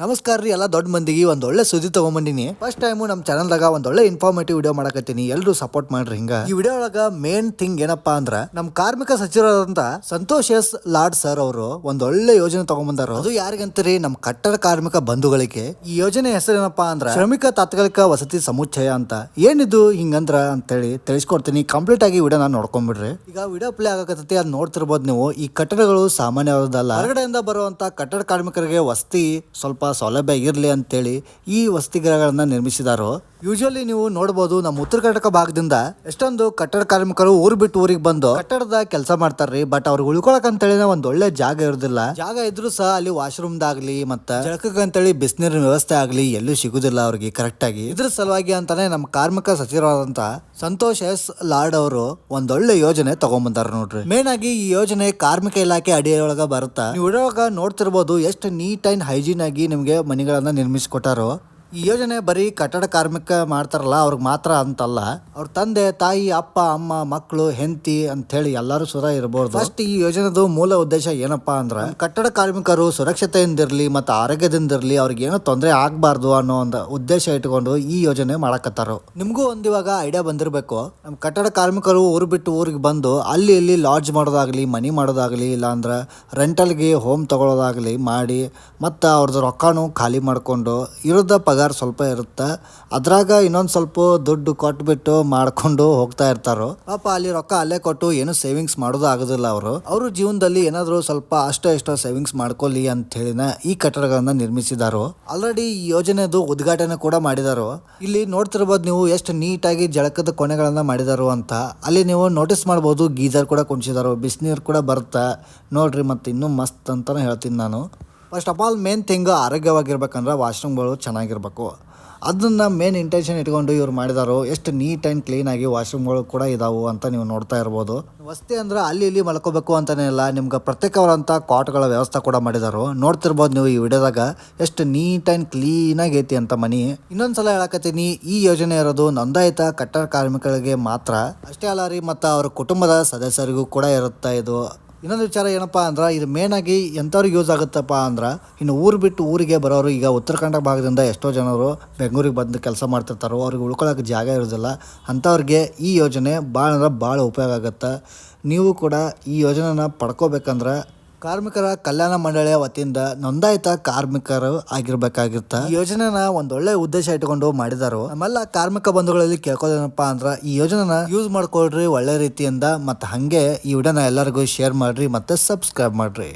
ನಮಸ್ಕಾರ ರೀ, ಎಲ್ಲ ದೊಡ್ಡ ಮಂದಿಗೆ ಒಂದು ಒಳ್ಳೆ ಸುದ್ದಿ ತಗೊಂಬಂದಿನಿ. ಫಸ್ಟ್ ಟೈಮ್ ನಮ್ಮ ಚಾನಲ್ದಾಗ ಒಂದು ಒಳ್ಳೆ ಇನ್ಫಾರ್ಮೇಟಿವ್ ವಿಡಿಯೋ ಮಾಡಕತ್ತೀನಿ. ಎಲ್ಲರೂ ಸಪೋರ್ಟ್ ಮಾಡ್ರಿ ಹಿಂಗ. ಈ ವಿಡಿಯೋ ಒಳಗ ಮೇನ್ ಥಿಂಗ್ ಏನಪ್ಪಾ ಅಂದ್ರ, ನಮ್ ಕಾರ್ಮಿಕ ಸಚಿವರಾದಂತ ಸಂತೋಷ್ ಎಸ್ ಲಾಡ್ ಸರ್ ಅವರು ಒಂದು ಒಳ್ಳೆ ಯೋಜನೆ ತಗೊಂಬಂದಾರ. ಅದು ಯಾರಿಗಂತೀರಿ ನಮ್ಮ ಕಟ್ಟಡ ಕಾರ್ಮಿಕ ಬಂಧುಗಳಿಗೆ. ಈ ಯೋಜನೆ ಹೆಸರೇನಪ್ಪಾ ಅಂದ್ರ, ಶ್ರಮಿಕ ತಾತ್ಕಾಲಿಕ ವಸತಿ ಸಮುಚ್ಚಯ ಅಂತ. ಏನಿದು ಹಿಂಗಂದ್ರ ಅಂತೇಳಿ ತಿಳಿಸ್ಕೊಡ್ತೀನಿ. ಕಂಪ್ಲೀಟ್ ಆಗಿ ವಿಡಿಯೋ ನಾನು ನೋಡ್ಕೊಂಡ್ಬಿಡ್ರಿ ಈಗ ವಿಡಿಯೋ ಪ್ಲೇ ಆಗಕತ್ತೈತಿ, ಅದ್ ನೋಡ್ತಿರ್ಬೋದು ನೀವು. ಈ ಕಟ್ಟಡಗಳು ಸಾಮಾನ್ಯವಾದಲ್ಲ ಹೊರಗಡೆಯಿಂದ ಬರುವಂತ ಕಟ್ಟಡ ಕಾರ್ಮಿಕರಿಗೆ ವಸತಿ ಸ್ವಲ್ಪ ಸೌಲಭ್ಯ ಇರಲಿ ಅಂತೇಳಿ ಈ ವಸತಿಗೃಹಗಳನ್ನ ನಿರ್ಮಿಸಿದಾರೋ ಯೂಶಲಿ ನೀವು ನೋಡ್ಬೋದು ನಮ್ಮ ಉತ್ತರ ಕರ್ನಾಟಕ ಭಾಗದಿಂದ ಎಷ್ಟೊಂದು ಕಟ್ಟಡ ಕಾರ್ಮಿಕರು ಊರು ಬಿಟ್ಟು ಊರಿಗೆ ಬಂದು ಕಟ್ಟಡದ ಕೆಲಸ ಮಾಡ್ತಾರ್ರಿ ಬಟ್ ಅವ್ರಿಗೆ ಉಳ್ಕೊಳಕ್ ಅಂತೇಳಿ ಒಂದ್ ಒಳ್ಳೆ ಜಾಗ ಇರೋದಿಲ್ಲ. ಜಾಗ ಇದ್ರು ಸಹ ಅಲ್ಲಿ ವಾಶ್ರೂಮ್ ದಾಗ್ಲಿ ಮತ್ತ ಜಳಕಕ್ಕೆ ಅಂತೇಳಿ ಬಿಸಿನೀರಿನ ವ್ಯವಸ್ಥೆ ಆಗ್ಲಿ ಎಲ್ಲೂ ಸಿಗುದಿಲ್ಲ ಅವ್ರಿಗೆ ಕರೆಕ್ಟ್ ಆಗಿ. ಇದ್ರ ಸಲುವಾಗಿ ಅಂತಾನೆ ನಮ್ಮ ಕಾರ್ಮಿಕ ಸಚಿವರಾದಂತ ಸಂತೋಷ್ ಎಸ್ ಲಾರ್ಡ್ ಅವರು ಒಂದೊಳ್ಳೆ ಯೋಜನೆ ತಗೊಂಬಂದಾರ ನೋಡ್ರಿ. ಮೇನ್ ಆಗಿ ಈ ಯೋಜನೆ ಕಾರ್ಮಿಕ ಇಲಾಖೆ ಅಡಿಯೊಳಗ ಬರುತ್ತಾ? ನೀವು ನೋಡ್ತಿರ್ಬೋದು ಎಷ್ಟು ನೀಟ್ ಅಂಡ್ ಹೈಜೀನ್ ಆಗಿ ನಿಮ್ಗೆ ಮನೆಗಳನ್ನ ನಿರ್ಮಿಸಿಕೊಟ್ಟಾರೋ. ಈ ಯೋಜನೆ ಬರೀ ಕಟ್ಟಡ ಕಾರ್ಮಿಕ ಮಾಡ್ತಾರಲ್ಲ, ಅವ್ರಿಗೆ ಮಾತ್ರ ಅಂತಲ್ಲ. ಅವ್ರ ತಂದೆ, ತಾಯಿ, ಅಪ್ಪ, ಅಮ್ಮ ಮಕ್ಕಳು ಹೆಂಡತಿ ಅಂತ ಹೇಳಿ ಎಲ್ಲರೂ ಸುರ ಇರಬಹುದು ಫಸ್ಟ್ ಈ ಯೋಜನೆದು ಮೂಲ ಉದ್ದೇಶ ಏನಪ್ಪಾ ಅಂದ್ರ, ಕಟ್ಟಡ ಕಾರ್ಮಿಕರು ಸುರಕ್ಷತೆಯಿಂದಿರ್ಲಿ ಮತ್ತು ಆರೋಗ್ಯದಿಂದಿರ್ಲಿ ಅವ್ರಿಗೆ ಏನೋ ತೊಂದರೆ ಆಗಬಾರ್ದು ಅನ್ನೋ ಒಂದು ಉದ್ದೇಶ ಇಟ್ಕೊಂಡು ಈ ಯೋಜನೆ ಮಾಡಕತ್ತಾರ. ನಿಮಗೂ ಒಂದ್ ಇವಾಗ ಐಡಿಯಾ ಬಂದಿರಬೇಕು. ನಮ್ಮ ಕಟ್ಟಡ ಕಾರ್ಮಿಕರು ಊರು ಬಿಟ್ಟು ಊರಿಗೆ ಬಂದು ಅಲ್ಲಿ ಇಲ್ಲಿ ಲಾಡ್ಜ್ ಮಾಡೋದಾಗ್ಲಿ, ಮನಿ ಮಾಡೋದಾಗ್ಲಿ, ಇಲ್ಲಾಂದ್ರ ರೆಂಟಲ್ ರೆಂಟಲ್ಗೆ ಹೋಮ್ ತಗೊಳ್ಳೋದಾಗ್ಲಿ ಮಾಡಿ ಮತ್ತು ಅವ್ರದ್ದು ರೊಕ್ಕನೂ ಖಾಲಿ ಮಾಡಿಕೊಂಡು ಇರೋದ ಪಗಾರ ಸ್ವಲ್ಪ ಇರುತ್ತೆ. ಅದ್ರಾಗ ಇನ್ನೊಂದು ಸ್ವಲ್ಪ ದುಡ್ಡು ಕೊಟ್ಬಿಟ್ಟು ಮಾಡ್ಕೊಂಡು ಹೋಗ್ತಾ ಇರ್ತಾರೋ. ಪಾಪ ಅಲ್ಲಿ ರೊಕ್ಕ ಅಲ್ಲೇ ಕೊಟ್ಟು ಏನು ಸೇವಿಂಗ್ಸ್ ಮಾಡೋದು ಆಗೋದಿಲ್ಲ ಅವರು. ಅವರು ಜೀವನದಲ್ಲಿ ಏನಾದರೂ ಸ್ವಲ್ಪ ಅಷ್ಟೋ ಎಷ್ಟೋ ಸೇವಿಂಗ್ಸ್ ಮಾಡ್ಕೊಳ್ಳಿ ಅಂತ ಹೇಳಿನ ಈ ಕಟ್ಟಡಗಳನ್ನ ನಿರ್ಮಿಸಿದಾರೋ. ಆಲ್ರೆಡಿ ಈ ಯೋಜನೆದು ಉದ್ಘಾಟನೆ ಕೂಡ ಮಾಡಿದಾರೋ. ಇಲ್ಲಿ ನೋಡ್ತಿರ್ಬೋದು ನೀವು ಎಷ್ಟು ನೀಟಾಗಿ ಜಳಕದ ಕೊನೆಗಳನ್ನ ಮಾಡಿದಾರೋ ಅಂತ. ಅಲ್ಲಿ ನೀವು ನೋಟಿಸ್ ಮಾಡ್ಬೋದು, ಗೀಜರ್ ಕೂಡ ಕುಣಿಸಿದಾರೋ, ಬಿಸಿನೀರು ಕೂಡ ಬರುತ್ತೆ. ನೋಡ್ರಿ ಮತ್ತೆ ಇನ್ನೂ ಮಸ್ತ್ ಅಂತಾನೆ ಹೇಳ್ತೀನಿ ನಾನು. First of all main thing ಆರೋಗ್ಯವಾಗಿರ್ಬೇಕಂದ್ರೆ ವಾಶ್ರೂಮ್ಗಳು ಚೆನ್ನಾಗಿರ್ಬೇಕು. ಅದನ್ನು ಮೇನ್ ಇಂಟೆನ್ಷನ್ ಇಟ್ಕೊಂಡು ಇವ್ರು ಮಾಡಿದಾರೋ, ಎಷ್ಟು ನೀಟ್ ಆ್ಯಂಡ್ ಕ್ಲೀನಾಗಿ ವಾಶ್ರೂಮ್ಗಳು ಕೂಡ ಇದಾವು ಅಂತ ನೀವು ನೋಡ್ತಾ ಇರ್ಬೋದು. ವಸ್ತಿ ಅಂದ್ರೆ ಅಲ್ಲಿ ಇಲ್ಲಿ ಮಲ್ಕೋಬೇಕು ಅಂತಲೇ ಇಲ್ಲ, ನಿಮ್ಗೆ ಪ್ರತ್ಯೇಕವಾದಂಥ ಕಾಟ್ಗಳ ವ್ಯವಸ್ಥೆ ಕೂಡ ಮಾಡಿದಾರು, ನೋಡ್ತಿರ್ಬೋದು ನೀವು ಈ ವಿಡಿಯೋದಾಗ ಎಷ್ಟು ನೀಟ್ ಆ್ಯಂಡ್ ಕ್ಲೀನಾಗಿ ಐತಿ ಅಂತ ಮನಿ. ಇನ್ನೊಂದ್ಸಲ ಹೇಳಕತ್ತೀನಿ, ಈ ಯೋಜನೆ ಇರೋದು ನೋಂದಾಯಿತ ಕಟ್ಟಡ ಕಾರ್ಮಿಕರಿಗೆ ಮಾತ್ರ. ಅಷ್ಟೇ ಅಲ್ಲ ರೀ, ಮತ್ತು ಅವ್ರ ಕುಟುಂಬದ ಸದಸ್ಯರಿಗೂ ಕೂಡ ಇರುತ್ತೆ ಇದು. ಇನ್ನೊಂದು ವಿಚಾರ ಏನಪ್ಪಾ ಅಂದ್ರೆ, ಇದು ಮೇನ್ ಆಗಿ ಎಂಥವ್ರಿಗೆ ಯೂಸ್ ಆಗುತ್ತಪ್ಪ ಅಂದ್ರೆ, ಇನ್ನು ಊರು ಬಿಟ್ಟು ಊರಿಗೆ ಬರೋರು ಈಗ ಉತ್ತರ ಕನ್ನಡ ಭಾಗದಿಂದ ಎಷ್ಟೋ ಜನರು ಬೆಂಗಳೂರಿಗೆ ಬಂದು ಕೆಲಸ ಮಾಡ್ತಿರ್ತಾರೋ, ಅವ್ರಿಗೆ ಉಳ್ಕೊಳ್ಳೋಕೆ ಜಾಗ ಇರೋದಿಲ್ಲ, ಅಂಥವ್ರಿಗೆ ಈ ಯೋಜನೆ ಭಾಳ ಅಂದ್ರೆ ಭಾಳ ಉಪಯೋಗ ಆಗುತ್ತೆ? ನೀವು ಕೂಡ ಈ ಯೋಜನೆನ ಪಡ್ಕೋಬೇಕಂದ್ರೆ ಕಾರ್ಮಿಕರ ಕಲ್ಯಾಣ ಮಂಡಳಿಯ ವತಿಯಿಂದ ನೋಂದಾಯಿತ ಕಾರ್ಮಿಕರು ಆಗಿರ್ಬೇಕಾಗಿರ್ತ. ಈ ಯೋಜನೆನ ಒಂದೊಳ್ಳೆ ಉದ್ದೇಶ ಇಟ್ಕೊಂಡು ಮಾಡಿದಾರು. ನಮ್ಮೆಲ್ಲ ಕಾರ್ಮಿಕ ಬಂಧುಗಳಲ್ಲಿ ಕೇಳ್ಕೋದೇನಪ್ಪ ಅಂದ್ರ, ಈ ಯೋಜನೆನ ಯೂಸ್ ಮಾಡ್ಕೊಳ್ರಿ ಒಳ್ಳೆ ರೀತಿಯಿಂದ ಮತ್ತೆ ಹಂಗೆ ಈ ವಿಡಿಯೋನ ಎಲ್ಲರಿಗೂ ಶೇರ್ ಮಾಡ್ರಿ ಮತ್ತೆ ಸಬ್ಸ್ಕ್ರೈಬ್ ಮಾಡ್ರಿ.